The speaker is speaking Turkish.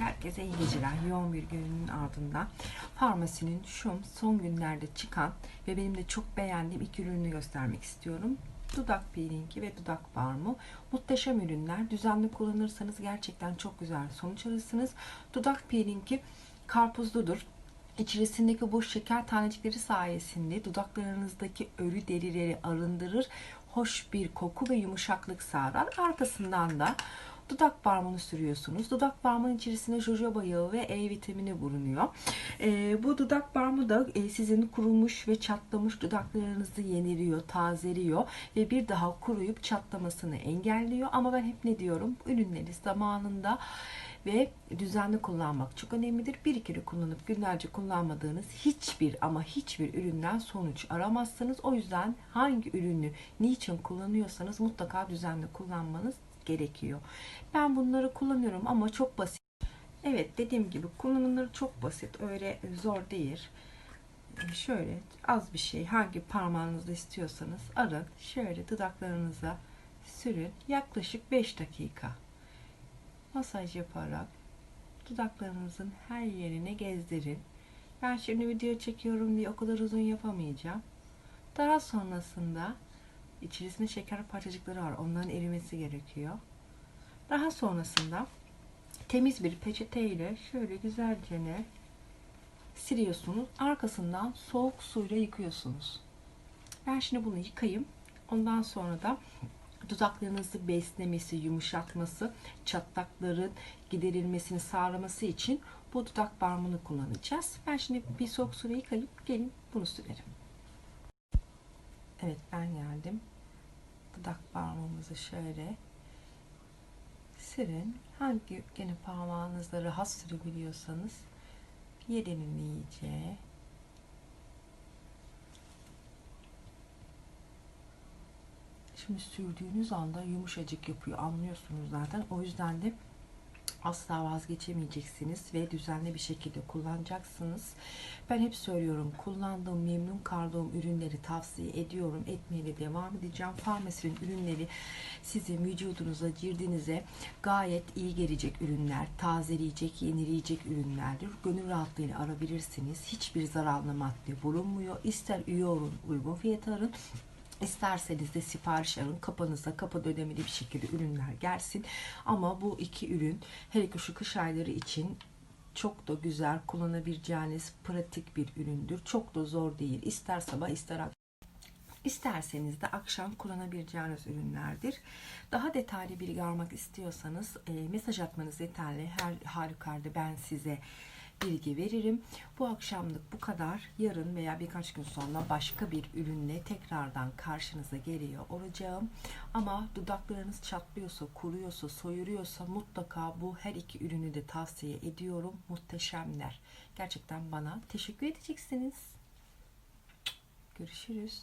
Herkese iyi geceler. Yoğun bir günün ardından Farmasinin şu son günlerde çıkan ve benim de çok beğendiğim iki ürünü göstermek istiyorum. Dudak peelingi ve dudak balmu. Muhteşem ürünler. Düzenli kullanırsanız gerçekten çok güzel sonuç alırsınız. Dudak peelingi karpuzludur. İçerisindeki bu şeker tanecikleri sayesinde dudaklarınızdaki ölü derileri arındırır. Hoş bir koku ve yumuşaklık sağlar. Arkasından da dudak balmını sürüyorsunuz. Dudak balmının içerisinde jojoba yağı ve E vitamini bulunuyor. Ee, bu dudak balmı da e, sizin kurumuş ve çatlamış dudaklarınızı yeniliyor, tazeliyor ve bir daha kuruyup çatlamasını engelliyor. Ama ben hep ne diyorum? Ürünleri zamanında ve düzenli kullanmak çok önemlidir. Bir kere kullanıp günlerce kullanmadığınız hiçbir ama hiçbir üründen sonuç aramazsınız. O yüzden hangi ürünü niçin kullanıyorsanız mutlaka düzenli kullanmanız gerekiyor. Ben bunları kullanıyorum ama çok basit. Evet dediğim gibi kullanımları çok basit. Öyle zor değil. Şöyle az bir şey hangi parmağınızda istiyorsanız arın. Şöyle dudaklarınıza sürün. Yaklaşık 5 dakika masaj yaparak dudaklarınızın her yerine gezdirin. Ben şimdi video çekiyorum diye o kadar uzun yapamayacağım. Daha sonrasında içerisinde şeker parçacıkları var. Onların erimesi gerekiyor. Daha sonrasında temiz bir peçete ile şöyle güzelce ne siliyorsunuz. Arkasından soğuk suyla yıkıyorsunuz. Ben şimdi bunu yıkayayım. Ondan sonra da dudaklarınızı beslemesi, yumuşatması, çatlakların giderilmesini sağlaması için bu dudak balmını kullanacağız. Ben şimdi bir soğuk suyla yıkayıp gelin bunu sürerim. Evet ben geldim. Dudak balmımızı şöyle sürün. Hangi gene parmağınızla rahat sürebiliyorsanız yedenin iyice. Şimdi sürdüğünüz anda yumuşacık yapıyor. Anlıyorsunuz zaten. O yüzden de asla vazgeçemeyeceksiniz ve düzenli bir şekilde kullanacaksınız. Ben hep söylüyorum kullandığım memnun kaldığım ürünleri tavsiye ediyorum. Etmeye de devam edeceğim. Farmasinin ürünleri sizin vücudunuza, cirdinize gayet iyi gelecek ürünler, tazeleyecek, yenileyecek ürünlerdir. Gönül rahatlığıyla arabilirsiniz. Hiçbir zararlı madde bulunmuyor. İster üye olun, uygun fiyata alın. İsterseniz de sipariş alın. Kapanıza kapı ödemeli bir şekilde ürünler gelsin. Ama bu iki ürün hele ki şu kış ayları için çok da güzel kullanabileceğiniz pratik bir üründür. Çok da zor değil. İster sabah ister akşam. İsterseniz de akşam kullanabileceğiniz ürünlerdir. Daha detaylı bilgi almak istiyorsanız e, mesaj atmanız yeterli. Her halükarda ben size bilgi veririm. Bu akşamlık bu kadar. Yarın veya birkaç gün sonra başka bir ürünle tekrardan karşınıza geliyor olacağım. Ama dudaklarınız çatlıyorsa, kuruyorsa, soyuruyorsa mutlaka bu her iki ürünü de tavsiye ediyorum. Muhteşemler. Gerçekten bana teşekkür edeceksiniz. Görüşürüz.